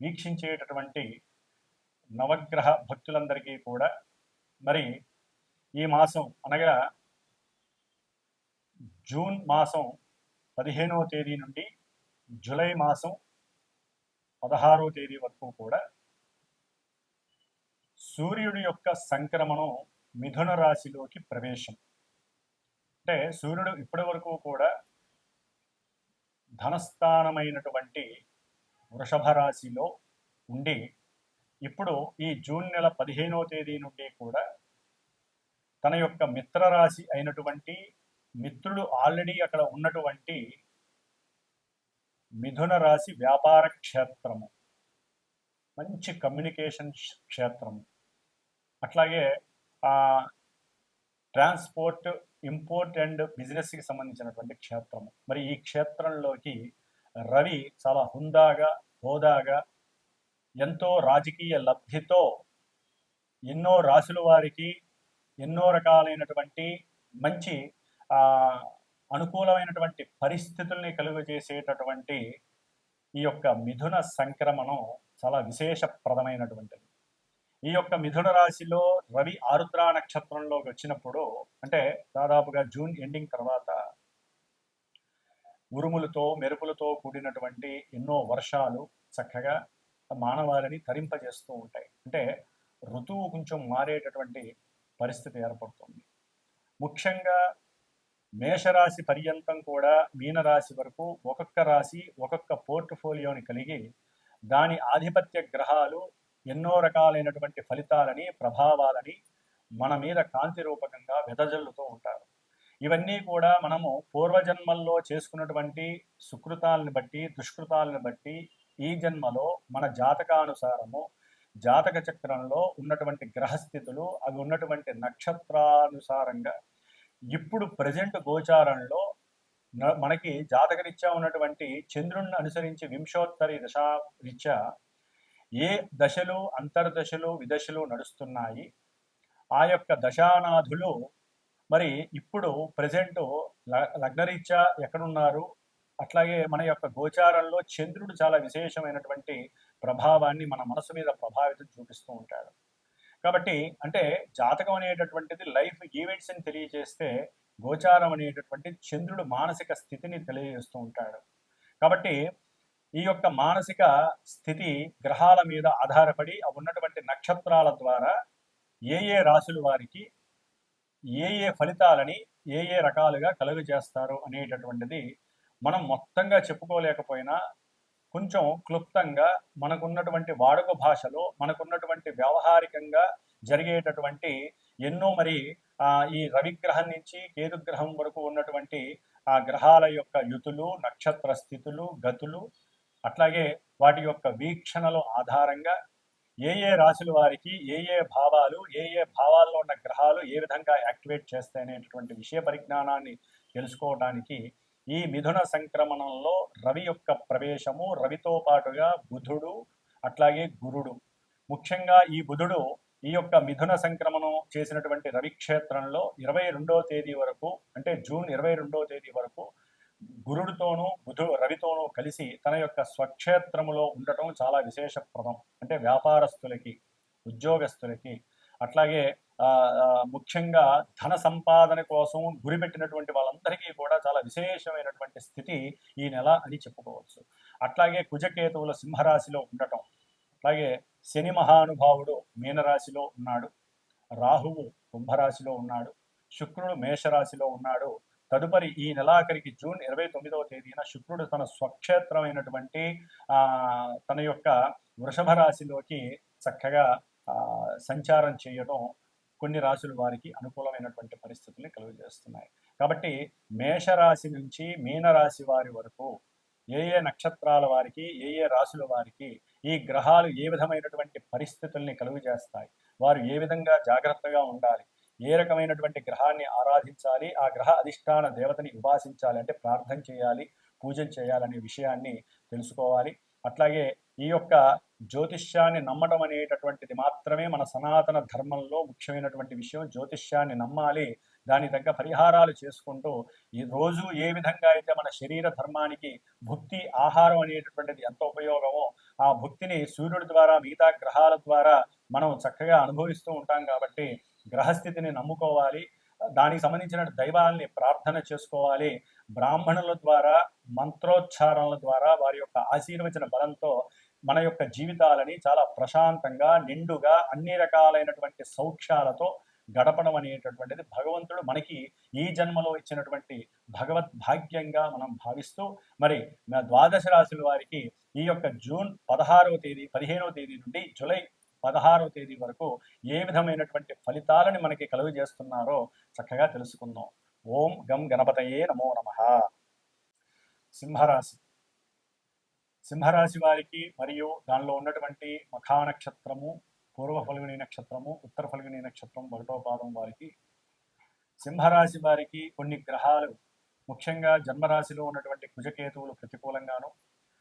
వీక్షించేటటువంటి నవగ్రహ భక్తులందరికీ కూడా మరి ఈ మాసం అనగా జూన్ మాసం పదిహేనవ తేదీ నుండి జూలై మాసం పదహారవ తేదీ వరకు కూడా సూర్యుడి యొక్క సంక్రమణం మిథున రాశిలోకి ప్రవేశం. అంటే సూర్యుడు ఇప్పటి వరకు కూడా ధనస్థానమైనటువంటి వృషభ రాశిలో ఉండి ఇప్పుడు ఈ జూన్ నెల పదిహేనో తేదీ నుండి కూడా తన యొక్క మిత్రరాశి అయినటువంటి మిత్రుడు ఆల్రెడీ అక్కడ ఉన్నటువంటి మిథున రాశి వ్యాపార క్షేత్రము. మంచి కమ్యూనికేషన్ క్షేత్రము. అట్లాగే ట్రాన్స్పోర్ట్ ఇంపోర్ట్ అండ్ బిజినెస్కి సంబంధించినటువంటి క్షేత్రము. మరి ఈ క్షేత్రంలోకి రవి చాలా హుందాగా హోదాగా ఎంతో రాజకీయ లబ్ధితో ఎన్నో రాసుల వారికి ఎన్నో రకాలైనటువంటి మంచి అనుకూలమైనటువంటి పరిస్థితుల్ని కలుగజేసేటటువంటి ఈ యొక్క మిథున సంక్రమణం చాలా విశేషప్రదమైనటువంటిది. ఈ యొక్క మిథున రాశిలో రవి ఆరుద్ర నక్షత్రంలోకి వచ్చినప్పుడు అంటే దాదాపుగా జూన్ ఎండింగ్ తర్వాత ఉరుములతో మెరుపులతో కూడినటువంటి ఎన్నో వర్షాలు చక్కగా మానవాళిని తరింపజేస్తూ ఉంటాయి. అంటే ఋతువు కొంచెం మారేటటువంటి పరిస్థితి ఏర్పడుతుంది. ముఖ్యంగా మేషరాశి పర్యంతం కూడా మీనరాశి వరకు ఒక్కొక్క రాశి ఒక్కొక్క పోర్ట్ఫోలియోని కలిగి దాని ఆధిపత్య గ్రహాలు ఎన్నో రకాలైనటువంటి ఫలితాలని ప్రభావాలని మన మీద కాంతి రూపకంగా వెదజల్లుతూ ఉంటారు. ఇవన్నీ కూడా మనము పూర్వజన్మల్లో చేసుకున్నటువంటి సుకృతాలను బట్టి దుష్కృతాలను బట్టి ఈ జన్మలో మన జాతకానుసారము జాతక చక్రంలో ఉన్నటువంటి గ్రహస్థితులు అవి ఉన్నటువంటి నక్షత్రానుసారంగా ఇప్పుడు ప్రజెంట్ గోచారంలో మనకి జాతకరీత్యా ఉన్నటువంటి చంద్రుణ్ణి అనుసరించి వింశోత్తరి దశా రీత్యా ఏ దశలు అంతర్దశలు విదశలు నడుస్తున్నాయి ఆ యొక్క దశానాథులు మరి ఇప్పుడు ప్రజెంట్ లగ్నరీత్యా ఎక్కడున్నారు? అట్లాగే మన యొక్క గోచారంలో చంద్రుడు చాలా విశేషమైనటువంటి ప్రభావాన్ని మన మనసు మీద ప్రభావితం చూపిస్తూ ఉంటాడు. కాబట్టి అంటే జాతకం అనేటటువంటిది లైఫ్ ఈవెంట్స్ని తెలియజేస్తే గోచారం అనేటటువంటి చంద్రుడు మానసిక స్థితిని తెలియజేస్తూ ఉంటాడు. కాబట్టి ఈ యొక్క మానసిక స్థితి గ్రహాల మీద ఆధారపడి ఉన్నటువంటి నక్షత్రాల ద్వారా ఏ ఏ రాశుల వారికి ఏ ఏ ఫలితాలని ఏ ఏ రకాలుగా కలుగు చేస్తారు అనేటటువంటిది మనం మొత్తంగా చెప్పుకోలేకపోయినా కొంచెం క్లుప్తంగా మనకున్నటువంటి వాడుక భాషలో మనకున్నటువంటి వ్యవహారికంగా జరిగేటటువంటి ఎన్నో మరి ఈ రవిగ్రహం నుంచి కేతుగ్రహం వరకు ఉన్నటువంటి ఆ గ్రహాల యొక్క యుతులు నక్షత్ర స్థితులు గతులు అట్లాగే వాటి యొక్క వీక్షణల ఆధారంగా ఏ ఏ రాశుల వారికి ఏ ఏ భావాలు ఏ ఏ భావాల్లో ఉన్న గ్రహాలు ఏ విధంగా యాక్టివేట్ చేస్తాయనేటటువంటి విషయ పరిజ్ఞానాన్ని తెలుసుకోవడానికి ఈ మిథున సంక్రమణంలో రవి యొక్క ప్రవేశము రవితో పాటుగా బుధుడు అట్లాగే గురుడు. ముఖ్యంగా ఈ బుధుడు ఈ యొక్క మిథున సంక్రమణం చేసినటువంటి రవి క్షేత్రంలో ఇరవై రెండో తేదీ వరకు అంటే జూన్ ఇరవై రెండో తేదీ వరకు గురుడితోనూ బుధు రవితోనూ కలిసి తన యొక్క స్వక్షేత్రములో ఉండటం చాలా విశేషప్రదం. అంటే వ్యాపారస్తులకి ఉద్యోగస్తులకి అట్లాగే ముఖ్యంగా ధన సంపాదన కోసం గురిపెట్టినటువంటి వాళ్ళందరికీ కూడా చాలా విశేషమైనటువంటి స్థితి ఈ నెల అని చెప్పుకోవచ్చు. అట్లాగే కుజకేతువుల సింహరాశిలో ఉండటం అట్లాగే శని మహానుభావుడు మీనరాశిలో ఉన్నాడు రాహువు కుంభరాశిలో ఉన్నాడు శుక్రుడు మేషరాశిలో ఉన్నాడు తదుపరి ఈ నెలాఖరికి జూన్ ఇరవై తొమ్మిదవ తేదీన శుక్రుడు తన స్వక్షేత్రమైనటువంటి తన యొక్క వృషభ రాశిలోకి చక్కగా సంచారం చేయడం కొన్ని రాశుల వారికి అనుకూలమైనటువంటి పరిస్థితుల్ని కలుగజేస్తున్నాయి. కాబట్టి మేషరాశి నుంచి మీనరాశి వారి వరకు ఏ ఏ నక్షత్రాల వారికి ఏ ఏ రాశుల వారికి ఈ గ్రహాలు ఏ విధమైనటువంటి పరిస్థితుల్ని కలుగు చేస్తాయి వారు ఏ విధంగా జాగ్రత్తగా ఉండాలి ఏ రకమైనటువంటి గ్రహాన్ని ఆరాధించాలి? ఆ గ్రహ అధిష్టాన దేవతని ఉపాసించాలి అంటే ప్రార్థన చేయాలి పూజలు చేయాలనే విషయాన్ని తెలుసుకోవాలి. అట్లాగే ఈ యొక్క జ్యోతిష్యాన్ని నమ్మడం అనేటటువంటిది మాత్రమే మన సనాతన ధర్మంలో ముఖ్యమైనటువంటి విషయం. జ్యోతిష్యాన్ని నమ్మాలి దాని తగ్గ పరిహారాలు చేసుకుంటూ ఈ రోజు ఏ విధంగా అయితే మన శరీర ధర్మానికి భుక్తి ఆహారం అనేటటువంటిది ఎంత ఉపయోగమో ఆ భుక్తిని సూర్యుడి ద్వారా మిగతా గ్రహాల ద్వారా మనం చక్కగా అనుభవిస్తూ ఉంటాం కాబట్టి గ్రహస్థితిని నమ్ముకోవాలి. దానికి సంబంధించిన దైవాల్ని ప్రార్థన చేసుకోవాలి. బ్రాహ్మణుల ద్వారా మంత్రోచ్చారణల ద్వారా వారి యొక్క ఆశీర్వచన బలంతో మన యొక్క జీవితాలని చాలా ప్రశాంతంగా నిండుగా అన్ని రకాలైనటువంటి సౌఖ్యాలతో గడపడం అనేటటువంటిది భగవంతుడు మనకి ఈ జన్మలో ఇచ్చినటువంటి భగవద్ భాగ్యంగా మనం భావిస్తూ మరి ద్వాదశ రాశుల వారికి ఈ యొక్క జూన్ పదహారవ తేదీ పదిహేనవ తేదీ నుండి జూలై పదహారవ తేదీ వరకు ఏ విధమైనటువంటి ఫలితాలని మనకి కలుగజేస్తున్నారో చక్కగా తెలుసుకుందాం. ఓం గం గణపతయే నమో నమ. సింహరాశి. సింహరాశి వారికి మరియు దానిలో ఉన్నటువంటి మఖా నక్షత్రము పూర్వ ఫల్గుని నక్షత్రము ఉత్తర ఫల్గుని నక్షత్రం ఒకటో పాదం వారికి సింహరాశి వారికి కొన్ని గ్రహాలు ముఖ్యంగా జన్మరాశిలో ఉన్నటువంటి కుజకేతువులు ప్రతికూలంగాను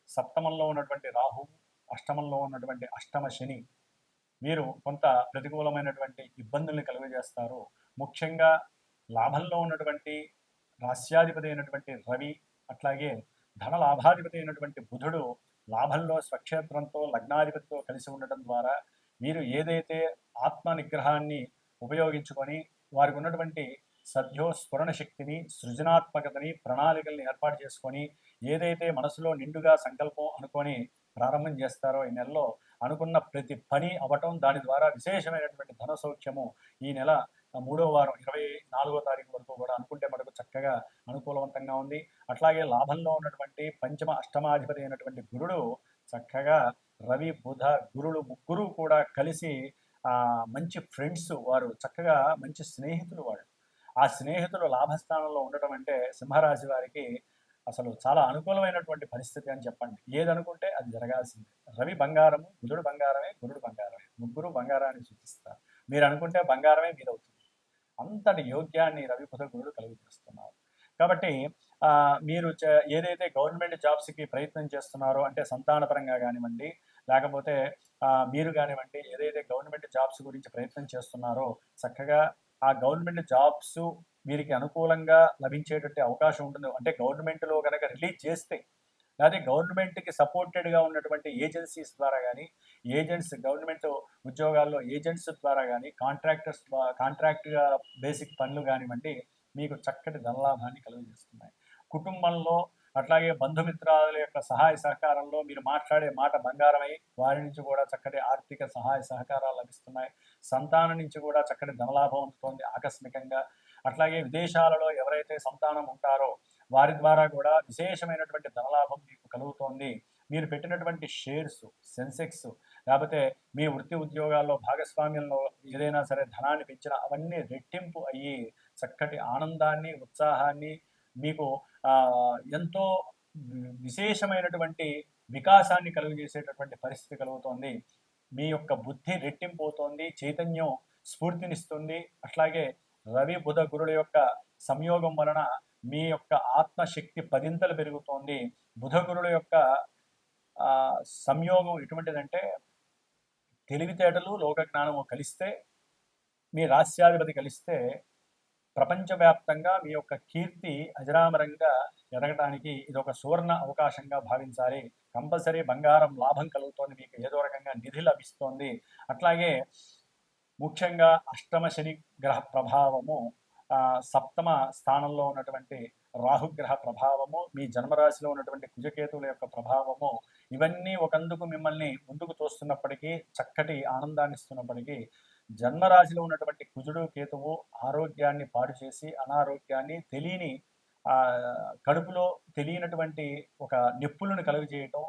సప్తమంలో ఉన్నటువంటి రాహు అష్టమంలో ఉన్నటువంటి అష్టమ శని వీరు కొంత ప్రతికూలమైనటువంటి ఇబ్బందుల్ని కలుగజేస్తారు. ముఖ్యంగా లాభంలో ఉన్నటువంటి రాస్యాధిపతి అయినటువంటి రవి అట్లాగే ధన లాభాధిపతి అయినటువంటి బుధుడు లాభంలో స్వక్షేత్రంతో లగ్నాధిపతితో కలిసి ఉండటం ద్వారా మీరు ఏదైతే ఆత్మ నిగ్రహాన్ని ఉపయోగించుకొని వారికి ఉన్నటువంటి సద్యో స్ఫురణ శక్తిని సృజనాత్మకతని ప్రణాళికల్ని ఏర్పాటు చేసుకొని ఏదైతే మనసులో నిండుగా సంకల్పం అనుకొని ప్రారంభం చేస్తారో ఈ నెలలో అనుకున్న ప్రతి పని అవ్వటం దాని ద్వారా విశేషమైనటువంటి ధన సౌఖ్యము ఈ నెల మూడో వారం ఇరవై నాలుగో తారీఖు వరకు కూడా అనుకుంటే మనకు చక్కగా అనుకూలవంతంగా ఉంది. అట్లాగే లాభంలో ఉన్నటువంటి పంచమ అష్టమాధిపతి అయినటువంటి గురుడు చక్కగా రవి బుధ గురుడు ముగ్గురు కూడా కలిసి మంచి ఫ్రెండ్స్ వారు చక్కగా మంచి స్నేహితులు వాళ్ళు. ఆ స్నేహితులు లాభస్థానంలో ఉండటం అంటే సింహరాశి వారికి అసలు చాలా అనుకూలమైనటువంటి పరిస్థితి అని చెప్పండి. ఏదనుకుంటే అది జరగాల్సిందే. రవి బంగారము బుధుడు బంగారమే గురుడు బంగారమే. ముగ్గురు బంగారాన్ని సూచిస్తారు. మీరు అనుకుంటే బంగారమే మీదవుతుంది అంతటి యోగ్యాన్ని రవి బుధ గురుడు కలుగు చేస్తున్నారు కాబట్టి మీరు ఏదైతే గవర్నమెంట్ జాబ్స్కి ప్రయత్నం చేస్తున్నారో అంటే సంతానపరంగా కానివ్వండి లేకపోతే మీరు కానివ్వండి ఏదైతే గవర్నమెంట్ జాబ్స్ గురించి ప్రయత్నం చేస్తున్నారో చక్కగా ఆ గవర్నమెంట్ జాబ్స్ వీరికి అనుకూలంగా లభించేటట్టు అవకాశం ఉంటుంది. అంటే గవర్నమెంట్లో కనుక రిలీజ్ చేస్తే లేదా గవర్నమెంట్కి సపోర్టెడ్గా ఉన్నటువంటి ఏజెన్సీస్ ద్వారా కానీ ఏజెంట్స్ గవర్నమెంట్ ఉద్యోగాల్లో ఏజెంట్స్ ద్వారా కానీ కాంట్రాక్టర్స్ కాంట్రాక్ట్గా బేసిక్ పనులు కానివ్వండి మీకు చక్కటి ధనలాభాన్ని కలుగజేస్తున్నాయి. కుటుంబంలో అట్లాగే బంధుమిత్రాల యొక్క సహాయ సహకారంలో మీరు మాట్లాడే మాట బంగారమై వారి నుంచి కూడా చక్కటి ఆర్థిక సహాయ సహకారాలు లభిస్తున్నాయి. సంతానం నుంచి కూడా చక్కటి ధనలాభం ఉంటుంది ఆకస్మికంగా అట్లాగే విదేశాలలో ఎవరైతే సంతానం ఉంటారో వారి ద్వారా కూడా విశేషమైనటువంటి ధనలాభం మీకు కలుగుతోంది. మీరు పెట్టినటువంటి షేర్స్ సెన్సెక్స్ లేకపోతే మీ వృత్తి ఉద్యోగాల్లో భాగస్వామ్యంలో ఏదైనా సరే ధనాన్ని పెంచిన అవన్నీ రెట్టింపు అయ్యి చక్కటి ఆనందాన్ని ఉత్సాహాన్ని మీకు ఎంతో విశేషమైనటువంటి వికాసాన్ని కలుగజేసేటటువంటి పరిస్థితి కలుగుతోంది. మీ యొక్క బుద్ధి రెట్టింపు అవుతోంది చైతన్యం స్ఫూర్తినిస్తుంది. అట్లాగే రవి బుధ గురుల యొక్క సంయోగం వలన మీ యొక్క ఆత్మశక్తి పదింతలు పెరుగుతోంది. బుధ గురుల యొక్క సంయోగం ఎటువంటిదంటే తెలివితేటలు లోక జ్ఞానము కలిస్తే మీ రాస్యాధిపతి కలిస్తే ప్రపంచవ్యాప్తంగా మీ యొక్క కీర్తి అజరామరంగా ఎదగడానికి ఇది ఒక సువర్ణ అవకాశంగా భావించాలి. కంపల్సరీ బంగారం లాభం కలుగుతోంది. మీకు ఏదో రకంగా నిధి లభిస్తోంది. అట్లాగే ముఖ్యంగా అష్టమ శని గ్రహ ప్రభావము సప్తమ స్థానంలో ఉన్నటువంటి రాహుగ్రహ ప్రభావము మీ జన్మరాశిలో ఉన్నటువంటి కుజకేతువుల యొక్క ప్రభావము ఇవన్నీ ఒకందుకు మిమ్మల్ని ముందుకు తోస్తున్నప్పటికీ చక్కటి ఆనందాన్ని ఇస్తున్నప్పటికీ జన్మరాశిలో ఉన్నటువంటి కుజుడు కేతువు ఆరోగ్యాన్ని పాడు చేసి అనారోగ్యాన్ని తెలియని కడుపులో తెలియనటువంటి ఒక నిప్పులను కలుగజేయటం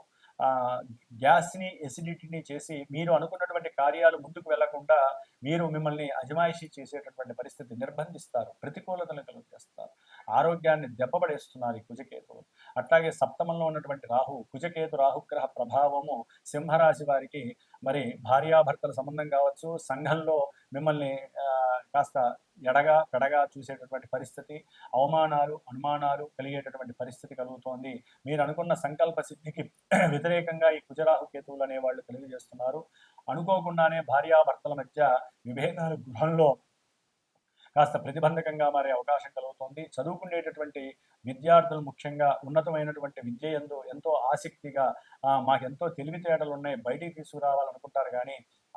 గ్యాస్ని ఎసిడిటీని చేసి మీరు అనుకున్నటువంటి కార్యాలు ముందుకు వెళ్ళకుండా మీరు మిమ్మల్ని అజమాయిషీ చేసేటటువంటి పరిస్థితి నిర్బంధిస్తారు ప్రతికూలతలు కలుగజేస్తారు ఆరోగ్యాన్ని దెబ్బపడేస్తున్నారు ఈ కుజకేతువు అట్లాగే సప్తమంలో ఉన్నటువంటి రాహు కుజకేతు రాహుగ్రహ ప్రభావము సింహరాశి వారికి మరి భార్యాభర్తల సంబంధం కావచ్చు సంఘంలో మిమ్మల్ని ఆ, కాస్త ఎడగా పెడగా చూసేటటువంటి పరిస్థితి అవమానాలు అనుమానాలు కలిగేటటువంటి పరిస్థితి కలుగుతోంది. మీరు అనుకున్న సంకల్ప సిద్ధికి వ్యతిరేకంగా ఈ కుజరాహు కేతువులు అనే వాళ్ళు తెలియజేస్తున్నారు. అనుకోకుండానే భార్యాభర్తల మధ్య విభేదాలు గృహంలో కాస్త ప్రతిబంధకంగా మారే అవకాశం కలుగుతోంది. చదువుకునేటటువంటి విద్యార్థులు ముఖ్యంగా ఉన్నతమైనటువంటి విద్య ఎందు ఎంతో ఆసక్తిగా మాకెంతో తెలివితేటలు ఉన్నాయి బయటికి తీసుకురావాలనుకుంటారు కానీ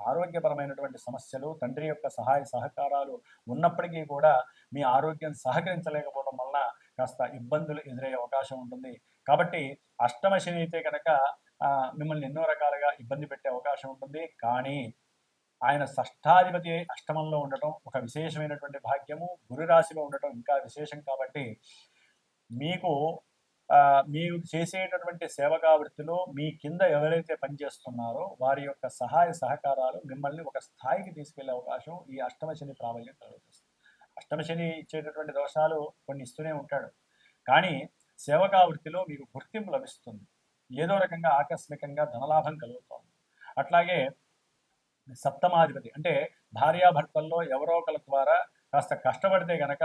ఆరోగ్యపరమైనటువంటి సమస్యలు తండ్రి యొక్క సహాయ సహకారాలు ఉన్నప్పటికీ కూడా మీ ఆరోగ్యం సహకరించలేకపోవడం వలన కాస్త ఇబ్బందులు ఎదురయ్యే అవకాశం ఉంటుంది. కాబట్టి అష్టమ శని అయితే కనుక మిమ్మల్ని ఎన్నో రకాలుగా ఇబ్బంది పెట్టే అవకాశం ఉంటుంది. కానీ ఆయన షష్టాధిపతి అష్టమంలో ఉండటం ఒక విశేషమైనటువంటి భాగ్యము. గురు రాశిలో ఉండటం ఇంకా విశేషం కాబట్టి మీకు మీరు చేసేటటువంటి సేవకా వృత్తిలో మీ కింద ఎవరైతే పనిచేస్తున్నారో వారి యొక్క సహాయ సహకారాలు మిమ్మల్ని ఒక స్థాయికి తీసుకెళ్ళే అవకాశం ఈ అష్టమ శని ప్రాబల్యం కలుగుతుంది. అష్టమ శని ఇచ్చేటటువంటి దోషాలు కొన్ని ఇస్తూనే ఉంటాడు. కానీ సేవకా వృత్తిలో మీకు గుర్తింపు లభిస్తుంది. ఏదో రకంగా ఆకస్మికంగా ధనలాభం కలుగుతుంది. అట్లాగే సప్తమాధిపతి అంటే భార్యాభర్తల్లో ఎవరో ఒకరి ద్వారా కాస్త కష్టపడితే గనక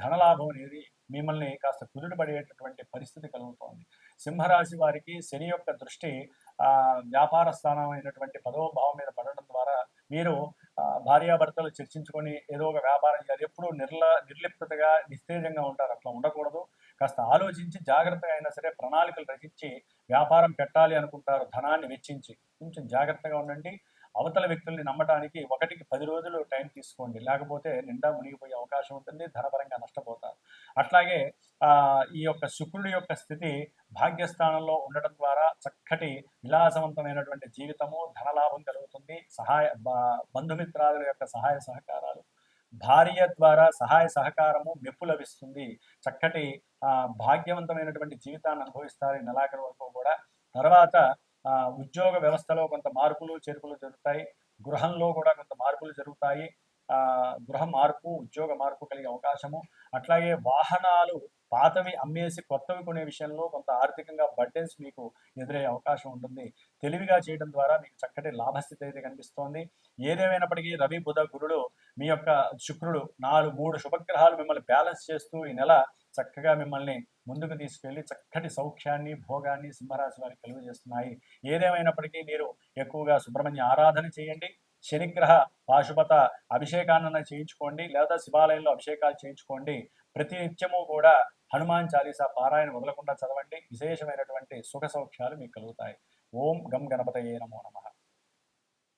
ధనలాభం అనేది మిమ్మల్ని కాస్త కుదుట పడేటటువంటి పరిస్థితి కలుగుతోంది. సింహరాశి వారికి శని యొక్క దృష్టి వ్యాపార స్థానం అయినటువంటి పదవ భావం మీద పడడం ద్వారా మీరు భార్యాభర్తలు చర్చించుకొని ఏదో ఒక వ్యాపారం చేయాలి. ఎప్పుడూ నిర్ల నిర్లిప్తగా నిస్తేజంగా ఉంటారు. అట్లా ఉండకూడదు. కాస్త ఆలోచించి జాగ్రత్తగా అయినా సరే ప్రణాళికలు రచించి వ్యాపారం పెట్టాలి అనుకుంటారు. ధనాన్ని వెచ్చించి. కొంచెం జాగ్రత్తగా ఉండండి. అవతల వ్యక్తుల్ని నమ్మటానికి ఒకటికి పది రోజులు టైం తీసుకోండి. లేకపోతే నిండా మునిగిపోయే అవకాశం ఉంటుంది ధనపరంగా నష్టపోతారు. అట్లాగే ఆ ఈ యొక్క శుక్రుడి యొక్క స్థితి భాగ్యస్థానంలో ఉండటం ద్వారా చక్కటి విలాసవంతమైనటువంటి జీవితము ధనలాభం కలుగుతుంది. సహాయ బంధుమిత్రాదుల యొక్క సహాయ సహకారాలు భార్య ద్వారా సహాయ సహకారము మెప్పు లభిస్తుంది. చక్కటి భాగ్యవంతమైనటువంటి జీవితాన్ని అనుభవిస్తారు నెలాఖరు వరకు కూడా. తర్వాత ఉద్యోగ వ్యవస్థలో కొంత మార్పులు చేర్పులు జరుగుతాయి. గృహంలో కూడా కొంత మార్పులు జరుగుతాయి. గృహ మార్పు ఉద్యోగ మార్పు కలిగే అవకాశము. అట్లాగే వాహనాలు పాతవి అమ్మేసి కొత్తవి కొనే విషయంలో కొంత ఆర్థికంగా బర్డెన్స్ మీకు ఎదురయ్యే అవకాశం ఉంటుంది. తెలివిగా చేయడం ద్వారా మీకు చక్కటి లాభస్థితి అయితే కనిపిస్తోంది. ఏదేమైనప్పటికీ రవి బుధ గురుడు మీ యొక్క శుక్రుడు నాలుగు మూడు శుభగ్రహాలు మిమ్మల్ని బ్యాలెన్స్ చేస్తూ ఈ నెల చక్కగా మిమ్మల్ని ముందుకు తీసుకెళ్ళి చక్కటి సౌఖ్యాన్ని భోగాన్ని సింహరాశి వారికి కలుగజేస్తున్నాయి. ఏదేమైనప్పటికీ మీరు ఎక్కువగా సుబ్రహ్మణ్య ఆరాధన చేయండి. శనిగ్రహ పాశుపత అభిషేకాన్న చేయించుకోండి. లేదా శివాలయంలో అభిషేకాలు చేయించుకోండి. ప్రతి నిత్యము కూడా హనుమాన్ చాలీసా పారాయణ వదలకుండా చదవండి. విశేషమైనటువంటి సుఖ సౌఖ్యాలు మీకు కలుగుతాయి. ఓం గం గణపతయే నమో నమ.